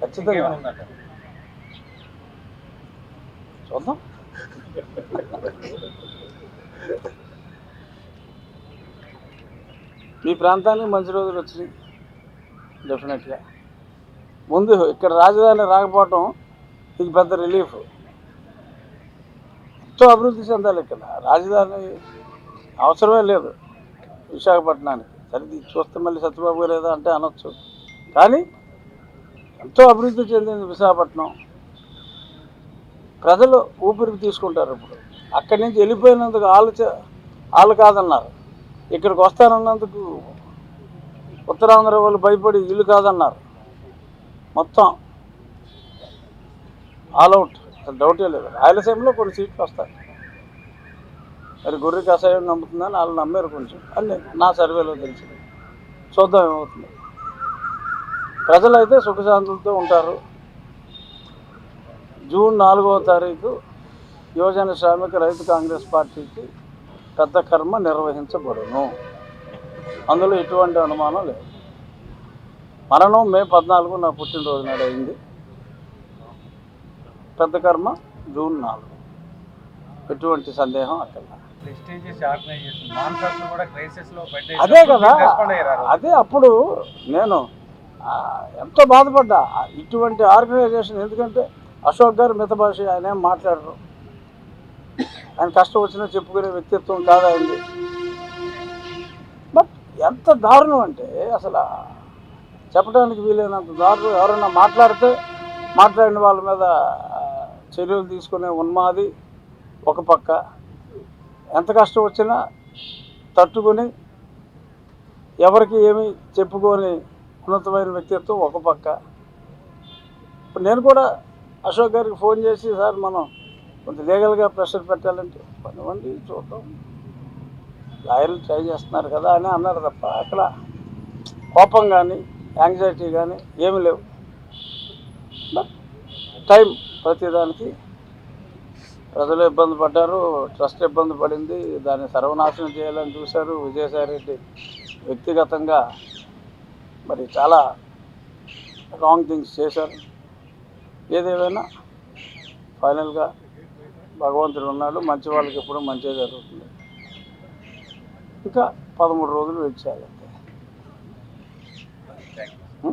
ఖచ్చితంగా. చూద్దాం. మీ ప్రాంతానికి మంచి రోజులు వచ్చినాయి. డెఫినెట్గా ముందు ఇక్కడ రాజధాని రాకపోవటం ఇది పెద్ద రిలీఫ్ ఎంతో అభివృద్ధి చెందాలి ఇక్కడ. రాజధాని అవసరమే లేదు విశాఖపట్నానికి. సరే ఇది చూస్తే మళ్ళీ సత్యబాబు గారు ఏదో అంటే అనొచ్చు. కానీ ఎంతో అభివృద్ధి చెందింది విశాఖపట్నం. ప్రజలు ఊపిరికి తీసుకుంటారు ఇప్పుడు. అక్కడి నుంచి వెళ్ళిపోయినందుకు వాళ్ళు చే- వాళ్ళు కాదన్నారు. ఇక్కడికి వస్తానన్నందుకు ఉత్తరాంధ్ర వాళ్ళు భయపడి ఇల్లు కాదన్నారు. మొత్తం ఆల్ అవుట్. డౌటే లేదు. రాయలసీమలో కొన్ని సీట్లు వస్తాయి. మరి గొర్రె కషాయం నమ్ముతుందని వాళ్ళు నమ్మారు కొంచెం. అని నా సర్వేలో తెలిసింది. చూద్దాం ఏమవుతుంది. ప్రజలైతే సుఖశాంతులతో ఉంటారు. జూన్ నాలుగవ తారీఖు యువజన శ్రామిక రైతు కాంగ్రెస్ పార్టీకి పెద్ద కర్మ నిర్వహించబడును. అందులో ఎటువంటి అనుమానం లేదు. మరణం మే పద్నాలుగు నా పుట్టినరోజు నాడు అయింది. పెద్ద కర్మ జూన్ నాలుగు. ఎటువంటి సందేహం అక్కడ? అదే కదా. అదే అప్పుడు నేను ఎంతో బాధపడ్డా. ఇటువంటి ఆర్గనైజేషన్ ఎందుకంటే అశోక్ గారు మితభాష ఆయన ఏం మాట్లాడరు. ఆయన కష్టం వచ్చినా చెప్పుకునే వ్యక్తిత్వం కాదు ఆయనది. బట్ ఎంత దారుణం అంటే అసలు చెప్పడానికి వీలైనంత దారుణం ఎవరైనా మాట్లాడితే మాట్లాడిన వాళ్ళ మీద చర్యలు తీసుకునే ఉన్మాది ఒక పక్క ఎంత కష్టం వచ్చినా తట్టుకొని ఎవరికి ఏమి చెప్పుకొని ఉన్నతమైన వ్యక్తిత్వం ఒక పక్క. ఇప్పుడు నేను కూడా అశోక్ గారికి ఫోన్ చేసి సార్ మనం కొంత లీగల్గా ప్రెషర్ పెట్టాలంటే పనివ్వండి చూద్దాం. లాయర్లు ట్రై చేస్తున్నారు కదా అని అన్నారు తప్ప అక్కడ కోపం కానీ యాంగ్జైటీ కానీ ఏమి లేవు. బట్ టైం ప్రతిదానికి ప్రజలు ఇబ్బంది పడ్డారు ట్రస్ట్ ఇబ్బంది పడింది దాన్ని సర్వనాశనం చేయాలని చూశారు విజయసాయిరెడ్డి వ్యక్తిగతంగా. మరి చాలా రాంగ్ థింగ్స్ చేశారు. ఏదేమైనా ఫైనల్గా భగవంతుడు ఉన్నాడు మంచి వాళ్ళకి ఎప్పుడు మంచిగా జరుగుతుంది. ఇంకా పదమూడు రోజులు వెయిట్ చేయాలి.